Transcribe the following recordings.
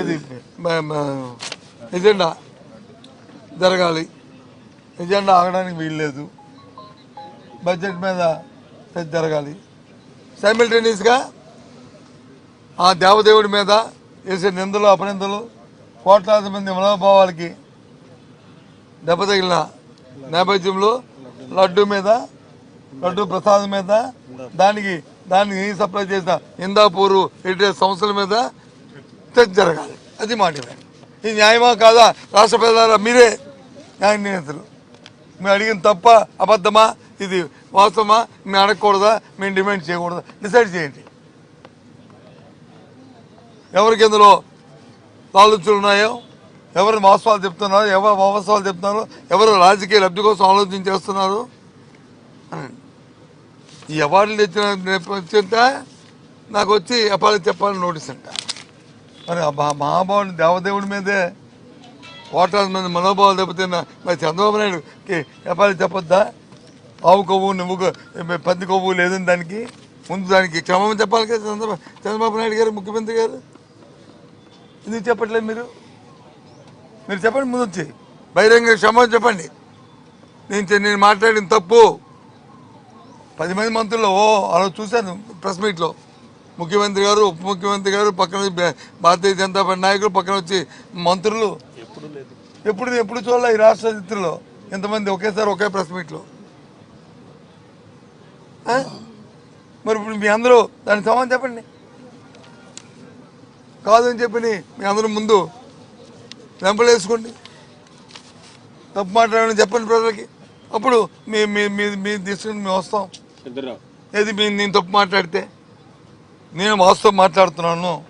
ఇది ఎజెండా జరగాలి. ఎజెండా ఆగడానికి వీల్లేదు. బడ్జెట్ మీద జరగాలి. సైమిల్టేనియస్గా ఆ దేవదేవుడి మీద వేసే నిందలు అపనిందలు కోట్లాది మంది మనోభావాలకి దెబ్బతగిలిన నేపథ్యంలో లడ్డు మీద లడ్డు ప్రసాదం మీద దానికి దానికి సప్లై చేసిన ఇందాపూరు ఇటు సంస్థల మీద జరగాలి. అది మాట ఇది న్యాయమా కాదా? రాష్ట్ర ప్రజలారా మీరే న్యాయ నియంత్రణ మేము అడిగిన తప్ప అబద్ధమా? ఇది వాస్తవమా? మేము అడగకూడదా? మేము డిమాండ్ చేయకూడదా? డిసైడ్ చేయండి. ఎవరికి ఇందులో ఆలోచనలు ఉన్నాయో ఎవరు వాస్తవాలు చెప్తున్నారు ఎవరు వాస్తవాలు చెప్తున్నారు ఎవరు రాజకీయ లబ్ధి కోసం ఆలోచన చేస్తున్నారు ఈ అవార్డులు తెచ్చిన నాకు వచ్చి అపాలు చెప్పాలని నోటీస్ అంట. మరి ఆ మహాభావుని దేవదేవుడి మీదే కోట్లాది మీద మనోభావాలు దెబ్బతిన్న మరి చంద్రబాబు నాయుడుకి చెప్పాలి చెప్పొద్దా? ఆవు కొవ్వు నువ్వు పంది కొవ్వు లేదని దానికి ముందు దానికి క్షమం చెప్పాలి కదా చంద్రబాబు చంద్రబాబు నాయుడు గారు ముఖ్యమంత్రి గారు? ఎందుకు చెప్పట్లేదు మీరు? మీరు చెప్పండి ముందు వచ్చి బహిరంగ క్షమం చెప్పండి. నేను చె- నేను మాట్లాడిన తప్పు. పది మంది మంత్రులు ఓ అలా చూశాను ప్రెస్ మీట్లో. ముఖ్యమంత్రి గారు ఉప ముఖ్యమంత్రి గారు పక్కన భారతీయ జనతా పార్టీ నాయకులు పక్కన వచ్చి మంత్రులు. ఎప్పుడు ఎప్పుడు చూడాలి ఈ రాష్ట్ర చరిత్రలో? ఎంతమంది ఒకేసారి ఒకే ప్రెస్ మీట్లో? మరి ఇప్పుడు మీ అందరూ దానికి సమాధానం చెప్పండి. కాదని చెప్పని మీ అందరూ ముందు వెంపలేసుకోండి. తప్పు మాట్లాడని చెప్పండి ప్రజలకి. అప్పుడు మీ మీ తీసుకుని మేము వస్తాం. ఏది మీ నేను తప్పు మాట్లాడితే? నేను వాస్తవం మాట్లాడుతున్నాను.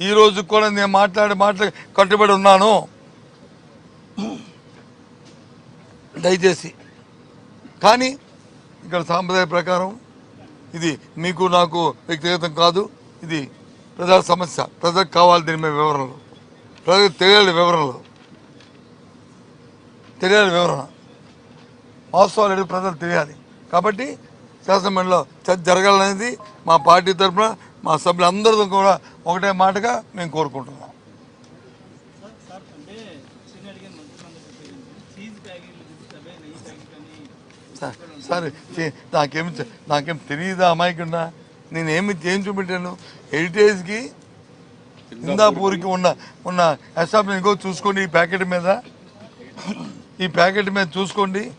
ఈరోజు కూడా నేను మాట్లాడే మాట్లా కట్టుబడి ఉన్నాను. దయచేసి. కానీ ఇక్కడ సాంప్రదాయ ప్రకారం ఇది మీకు నాకు వ్యక్తిగతం కాదు. ఇది ప్రజల సమస్య. ప్రజలకు కావాలి దీని మీద వివరణలు. ప్రజలకు తెలియాలి వివరణలు. తెలియాలి వివరణ. వాస్తవాలు ప్రజలు తెలియాలి. కాబట్టి శాసనమండలిలో చర్చ జరగాలనేది మా పార్టీ తరఫున మా సభ్యులందరితో కూడా ఒకటే మాటగా మేము కోరుకుంటున్నాం. సార్ చే- నాకేం తెలియదా అమాయకుండా నేను ఏమి ఏం చూపెట్టాను? హెరిటేజ్కి ఇందాపూర్కి ఉన్న ఉన్న ఎస్టాబ్లిష్ ఇంకో చూసుకోండి ఈ ప్యాకెట్ మీద. ఈ ప్యాకెట్ మీద చూసుకోండి.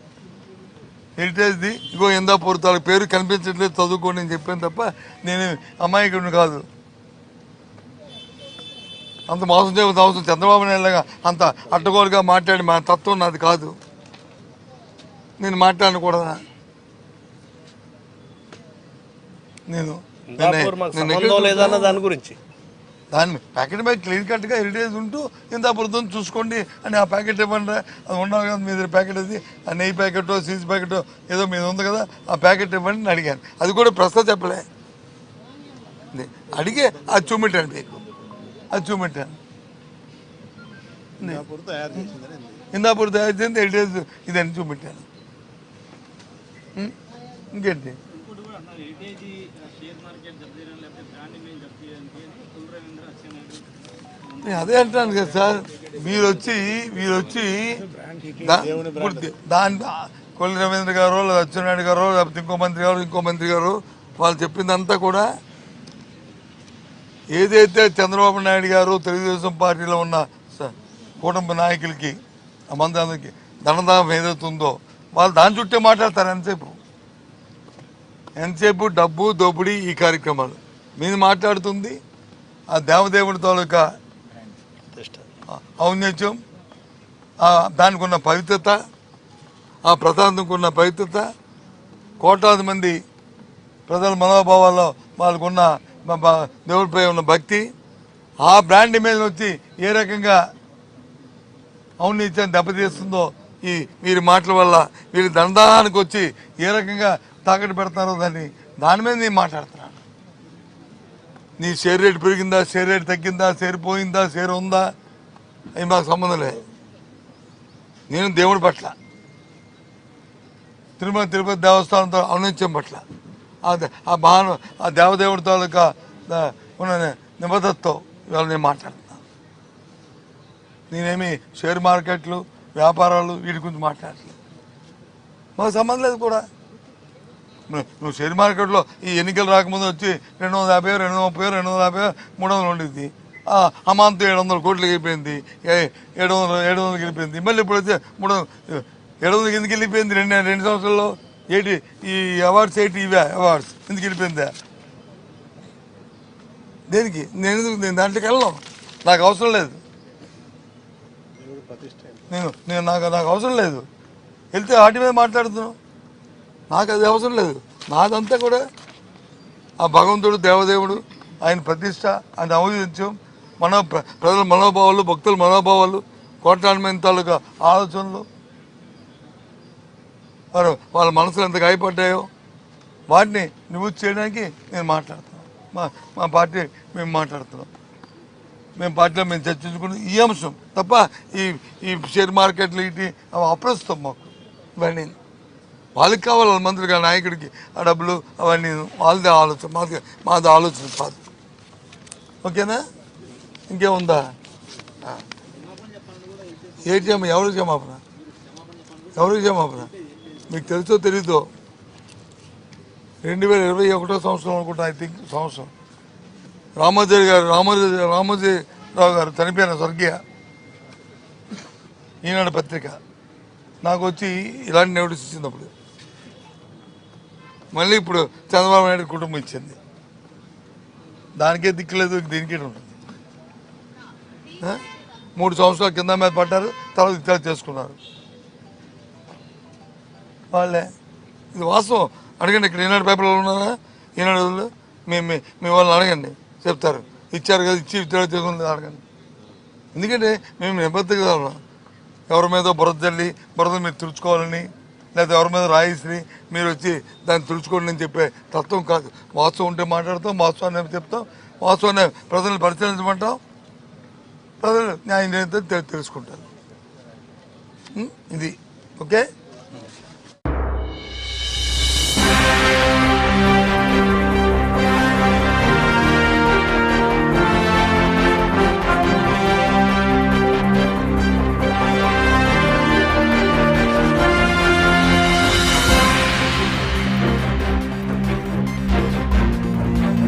హెరిటేజ్ది ఇంకో ఇందాపూర్ తాలూకు పేరు కనిపించట్లేదు చదువుకోండి అని చెప్పాను తప్ప నేను అమాయకుడిని కాదు. అంత మోసం చేయవలసిన అవసరం చంద్రబాబు నాయుడులాగా అంత అడ్డగోలుగా మాట్లాడి మా తత్వం నాది కాదు. నేను మాట్లాడకూడదా? నేను దాని గురించి. దాన్ని ప్యాకెట్ మీద క్లియర్ కట్గా హెరిటేజ్ ఉంటూ ఇంత అభివృద్ధి చూసుకోండి అని ఆ ప్యాకెట్ ఇవ్వండి. అది ఉండాలి కదా మీ దగ్గర ప్యాకెట్ అది ఆ నెయ్యి ప్యాకెట్ సీజ్ ప్యాకెట్ ఏదో మీద ఉంది కదా ఆ ప్యాకెట్ ఇవ్వండి అని అడిగాను. అది కూడా ప్రశ్న చెప్పలే. అడిగే అది చూపెట్టాను మీకు. అది చూపెట్టాను. ఇందాపూర్ తయారు చేసింది హెరిటేజ్ ఇదని చూపెట్టాను? ఇంకేంటి? ఇంకోటి కూడా అన్నారు హెరిటేజీ షేర్ మార్కెట్ జప్తు చేయడం లేకపోతే బ్రాండ్ మేము జప్తు చేయడానికి కుల రవీంద్ర అచ్చెన్నాయుడు నేను అదే అంటాను కదా సార్ మీరు వచ్చి మీరు వచ్చి దాని కొల్లి రవీంద్ర గారు లేదా అచ్చెన్నాయుడు గారు లేకపోతే ఇంకో మంత్రి గారు ఇంకో మంత్రి గారు వాళ్ళు చెప్పిందంతా కూడా ఏదైతే చంద్రబాబు నాయుడు గారు తెలుగుదేశం పార్టీలో ఉన్న కుటుంబ నాయకులకి ఆ మంది ధనదానం ఏదైతే ఉందో వాళ్ళు దాని చుట్టే మాట్లాడతారు ఎంతసేపు? ఎంతసేపు డబ్బు దోపిడీ ఈ కార్యక్రమాలు? మీరు మాట్లాడుతుంది ఆ దేవదేవుడి తాలూకా ఔన్నత్యం దానికి ఉన్న పవిత్రత ఆ ప్రశాంతంకు ఉన్న పవిత్రత కోట్లాది మంది ప్రజల మనోభావాల్లో వాళ్ళకున్న దేవుడిపై ఉన్న భక్తి ఆ బ్రాండ్ మీద వచ్చి ఏ రకంగా ఔన్నత్యాన్ని దెబ్బతీస్తుందో ఈ వీరి మాటల వల్ల వీరి దండానికి వచ్చి ఏ రకంగా తాకట్టు పెడతారో దాన్ని దాని మీద నేను మాట్లాడుతున్నాను. నీ షేర్ రేట్ పెరిగిందా షేర్ రేట్ తగ్గిందా షేర్ పోయిందా షేర్ ఉందా? అవి మాకు సంబంధం లేదు. నేను దేవుడి పట్ల తిరుమల తిరుపతి దేవస్థానంతో ఔన్నత్యం పట్ల ఆ భాను ఆ దేవదేవుడి తాలూకా ఉన్న నిబద్ధతతో ఇవాళ నేను మాట్లాడుతున్నాను. నేనేమి షేర్ మార్కెట్లు వ్యాపారాలు వీటి గురించి మాట్లాడట్లేదు. మాకు సంబంధం లేదు కూడా. నువ్వు- షేర్ మార్కెట్లో ఈ ఎన్నికలు రాకముందు వచ్చి రెండు వందల యాభై రెండు వందల ముప్పై రెండు వందల యాభై మూడు వందలు ఉండిద్ది. ఆ, అమాంతం ఏడు వందల కోట్లకి వెళ్ళిపోయింది. ఏడు వందలు ఏడు వందలకి వెళ్ళిపోయింది. మళ్ళీ ఇప్పుడు వచ్చి మూడు వందలు- ఏడు వందలకి ఎందుకు వెళ్ళిపోయింది? రెండు రెండు సంవత్సరాల్లో ఏంటి? ఈ అవార్డ్స్ ఏంటి? ఇవే అవార్డ్స్. ఎందుకు వెళ్ళిపోయిందా? దేనికి? నేను ఎందుకు- నేను దాంట్లోకి వెళ్ళను? నాకు అవసరం లేదు. నేను నేను నాకు నాకు అవసరం లేదు. వెళ్తే వాటి మీద మాట్లాడుతున్నాను నాకు అది అవసరం లేదు. నాదంతా కూడా ఆ భగవంతుడు దేవదేవుడు ఆయన ప్రతిష్ట ఆయన ఔదిత్యం మన ప్ర- ప్రజల మనోభావాలు భక్తుల మనోభావాలు కోట్లాది మంది తాలూకా ఆలోచనలు. వారు వాళ్ళ మనసులు ఎంత గాయపడ్డాయో వాటిని నివృత్తి చేయడానికి నేను మాట్లాడుతున్నాను. మా మా పార్టీ మేము మాట్లాడుతున్నాం. మేము పార్టీలో మేము చర్చించుకుని ఈ అంశం తప్ప ఈ ఈ షేర్ మార్కెట్లు ఇటు అప్రస్తుతం మాకు. ఇవన్నీ. వాళ్ళకి కావాలి వాళ్ళ మంత్రిగా నాయకుడికి ఆ డబ్బులు అవన్నీ వాళ్ళదే ఆలోచన మాది మాది ఆలోచన కాదు. ఓకేనా? ఇంకేముందా? ఆ. క్షమ ఎవరు క్షమాపణ ఎవరికి క్షమాపణ మీకు తెలుసో తెలీదో? రెండు వేల ఇరవై ఒకటో సంవత్సరం అనుకుంటా ఐ థింక్ సంవత్సరం. రామోజీ గారు రామోజీ రావు గారు చనిపోయిన స్వర్గీయ. ఈనాడు పత్రిక. నాకు వచ్చి ఇలాంటి నోటీస్ ఇచ్చినప్పుడు. మళ్ళీ ఇప్పుడు చంద్రబాబు నాయుడు కుటుంబం ఇచ్చింది. దానికే దిక్కులేదు దీనికే ఉంటుంది మూడు సంవత్సరాల కింద మీద పడ్డారు తర్వాత ఇతర చేసుకున్నారు. వాళ్ళే. ఇది వాస్తవం. అడగండి ఇక్కడ ఈనాడు పేపర్లో ఉన్నారా? ఈనాడు మీ మీ వాళ్ళని అడగండి చెప్తారు. ఇచ్చారు కదా ఇచ్చి ఇతర చేసుకుని అడగండి. ఎందుకంటే మేము నిబద్ధంగా ఉన్నాం. ఎవరి మీద బురద జల్లి బురద మీరు తుడుచుకోవాలని లేకపోతే ఎవరి మీద రాయిసి మీరు వచ్చి దాన్ని తుడుచుకోండి అని చెప్పే తత్వం కాదు. వాస్తవం ఉంటే మాట్లాడతాం వాస్తవాన్ని చెప్తాం వాస్తవాన్ని ప్రజలను పరిశీలించమంటాం ప్రజలు న్యాయం చేస్తే తెలుసుకుంటారు. ఇది. ఓకే?